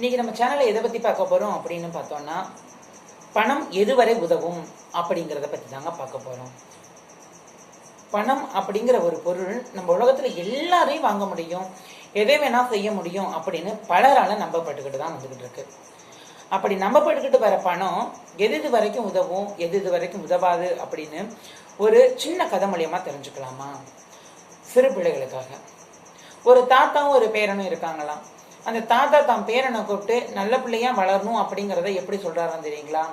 இன்னைக்கு நம்ம சேனலை எதை பற்றி பார்க்க போகிறோம் அப்படின்னு பார்த்தோம்னா பணம் எதுவரை உதவும் அப்படிங்கிறத பற்றி தாங்க பார்க்க போகிறோம் பணம் அப்படிங்கிற ஒரு பொருள் நம்ம உலகத்தில் எல்லாரையும் வாங்க முடியும் எதை வேணா செய்ய முடியும் அப்படின்னு பலரால நம்பப்பட்டுக்கிட்டு தான் வந்துக்கிட்டு இருக்கு. அப்படி நம்பப்பட்டுக்கிட்டு வர பணம் எது இது வரைக்கும் உதவும் எது இது வரைக்கும் உதவாது அப்படின்னு ஒரு சின்ன கதை மூலியமா தெரிஞ்சுக்கலாமா? சிறு பிள்ளைகளுக்காக. ஒரு தாத்தாவும் ஒரு பேரனும் இருக்காங்களாம். அந்த தாத்தா தான் பேரனை கூப்பிட்டு நல்ல பிள்ளையா வளரணும் அப்படிங்கிறத எப்படி சொல்றாராம் தெரியுங்களா?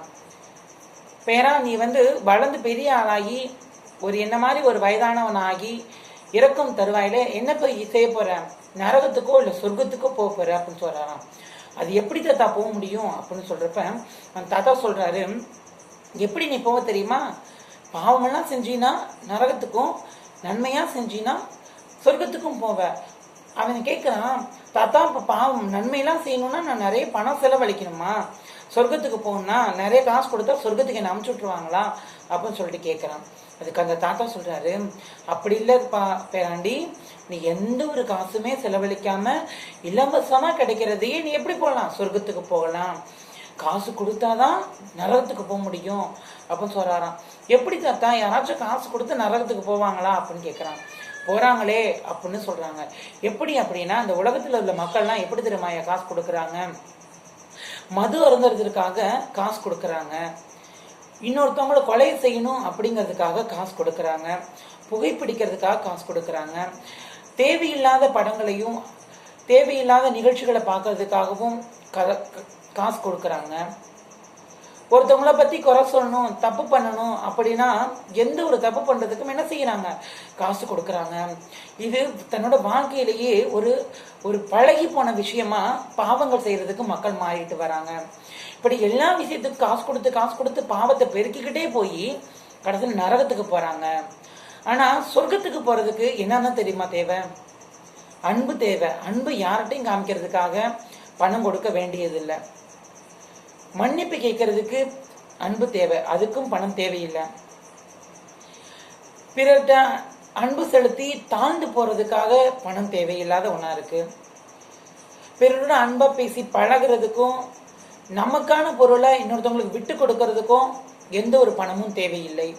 பேரா நீ வந்து வளர்ந்து பெரிய ஆளாகி ஒரு என்ன மாதிரி ஒரு வயதானவன் ஆகி இறக்கும் தருவாயில என்ன போய் செய்ய போற? நரகத்துக்கோ இல்லை சொர்க்கத்துக்கோ போக போற? அப்படின்னு சொல்றாராம். அது எப்படி தாத்தா போக முடியும்? அப்படின்னு சொல்றப்ப அந்த தாத்தா சொல்றாரு எப்படி நீ போக தெரியுமா? பாவமெல்லாம் செஞ்சீனா நரகத்துக்கும் நன்மையா செஞ்சீனா சொர்க்கத்துக்கும் போவ. அவன் கேட்குறான் தாத்தா இப்போ பாவம். நன்மையெல்லாம் செய்யணும்னா நான் நிறைய பணம் செலவழிக்கணுமா? சொர்க்கத்துக்கு போகணும்னா நிறைய காசு கொடுத்தா சொர்க்கத்துக்கு என்ன அமுச்சு விட்ருவாங்களா அப்படின்னு சொல்லிட்டு கேட்குறான் அதுக்கு அந்த தாத்தா சொல்கிறாரு அப்படி இல்லைப்பா பேராண்டி. நீ எந்த ஒரு காசுமே செலவழிக்காம இலவசமாக கிடைக்கிறதையே நீ எப்படி போகலாம் சொர்க்கத்துக்கு போகலாம். காசு கொடுத்தாதான் நரகத்துக்கு போக முடியும். அப்படின்னு சொல்கிறாராம் எப்படி தாத்தா? யாராச்சும் காசு கொடுத்து நரகத்துக்கு போவாங்களா? அப்படின்னு கேட்குறான் போகிறாங்களே அப்படின்னு சொல்கிறாங்க எப்படி அப்படின்னா அந்த உலகத்தில் உள்ள மக்கள்லாம் எப்படி தெரியுமா காசு கொடுக்குறாங்க? மது அருந்துறதுக்காக காசு கொடுக்குறாங்க. இன்னொருத்தவங்கள கொலை செய்யணும் அப்படிங்கிறதுக்காக காசு கொடுக்குறாங்க. புகைப்பிடிக்கிறதுக்காக காசு கொடுக்குறாங்க. தேவையில்லாத படங்களையும் தேவையில்லாத நிகழ்ச்சிகளை பார்க்கறதுக்காகவும் க- காசு கொடுக்குறாங்க. ஒருத்தவங்கள பத்தி குறை சொல்லணும் தப்பு பண்ணணும் அப்படின்னா எந்த ஒரு தப்பு பண்றதுக்கும் என்ன செய்யறாங்க? காசு கொடுக்கறாங்க. இது தன்னோட வாழ்க்கையிலேயே ஒரு ஒரு பழகி போன விஷயமா பாவங்கள் செய்யறதுக்கு மக்கள் மாறிட்டு வராங்க. இப்படி எல்லா விஷயத்துக்கும் காசு கொடுத்து காசு கொடுத்து பாவத்தை பெருக்கிக்கிட்டே போய் கடைசியில் நரகத்துக்கு போறாங்க. ஆனா சொர்க்கத்துக்கு போறதுக்கு என்னென்ன தெரியுமா தேவை? அன்பு தேவை. அன்பு யார்கிட்டையும் காமிக்கிறதுக்காக பணம் கொடுக்க வேண்டியதில்லை. மன்னிப்பு கேட்கறதுக்கு அன்பு தேவை. அதுக்கும் பணம் தேவையில்லை. பிறர்கிட்ட அன்பு செலுத்தி தாழ்ந்து போறதுக்காக பணம் தேவையில்லாத ஒன்றா இருக்கு. பிறரோட அன்பா பேசி பழகுறதுக்கும் நமக்கான பொருளை இன்னொருத்தவங்களுக்கு விட்டு கொடுக்கறதுக்கும் எந்த ஒரு பணமும் தேவையில்லை.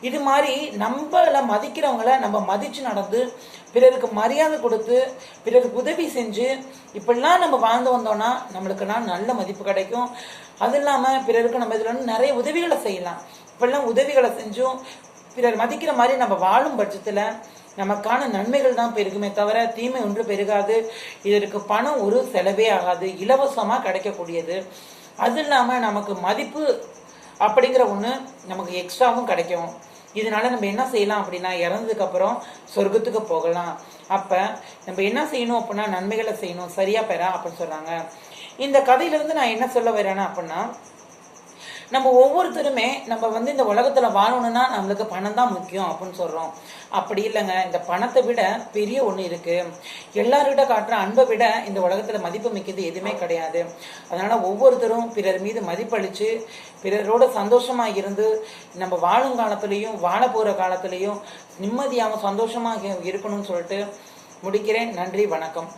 இது மாதிரி நம்மளை மதிக்கிறவங்கள நம்ம மதித்து நடந்து பிறருக்கு மரியாதை கொடுத்து பிறருக்கு உதவி செஞ்சு இப்படிலாம் நம்ம வாழ்ந்து வந்தோம்னா நம்மளுக்குலாம் நல்ல மதிப்பு கிடைக்கும். அது இல்லாமல் பிறருக்கு நம்ம இதில் வந்து நிறைய உதவிகளை செய்யலாம். இப்படிலாம் உதவிகளை செஞ்சும் பிறர் மதிக்கிற மாதிரி நம்ம வாழும் பட்சத்தில் நமக்கான நன்மைகள் தான் பெருகுமே தவிர தீமை ஒன்று பெருகாது. இதற்கு பணம் ஒரு செலவே ஆகாது. இலவசமாக கிடைக்கக்கூடியது. அது இல்லாமல் நமக்கு மதிப்பு அப்படிங்கிற ஒண்ணு நமக்கு எக்ஸ்ட்ராவும் கிடைக்கும். இதனால நம்ம என்ன செய்யலாம் அப்படின்னா இறந்ததுக்கு அப்புறம் சொர்க்கத்துக்கு போகலாம். அப்ப நம்ம என்ன செய்யணும் அப்படின்னா நன்மைகளை செய்யணும். சரியா பெறா அப்படின்னு சொல்கிறாங்க இந்த கதையில இருந்து நான் என்ன சொல்ல வரேன்னா அப்படின்னா நம்ம ஒவ்வொருத்தருமே நம்ம வந்து இந்த உலகத்தில் வாழணும்னா நம்மளுக்கு பணம் தான் முக்கியம் அப்படின்னு சொல்கிறோம் அப்படி இல்லைங்க. இந்த பணத்தை விட பெரிய ஒன்று இருக்குது எல்லார்கிட்ட காட்டுற அன்பை விட இந்த உலகத்தில் மதிப்பு மிக்கது எதுவுமே கிடையாது. அதனால் ஒவ்வொருத்தரும் பிறர் மீது மதிப்பளித்து பிறரோட சந்தோஷமாக இருந்து நம்ம வாழும் காலத்துலேயும் வாழ போகிற காலத்துலேயும் நிம்மதியாகவும் சந்தோஷமாக இருக்கணும்னு சொல்லிட்டு முடிக்கிறேன். நன்றி வணக்கம்.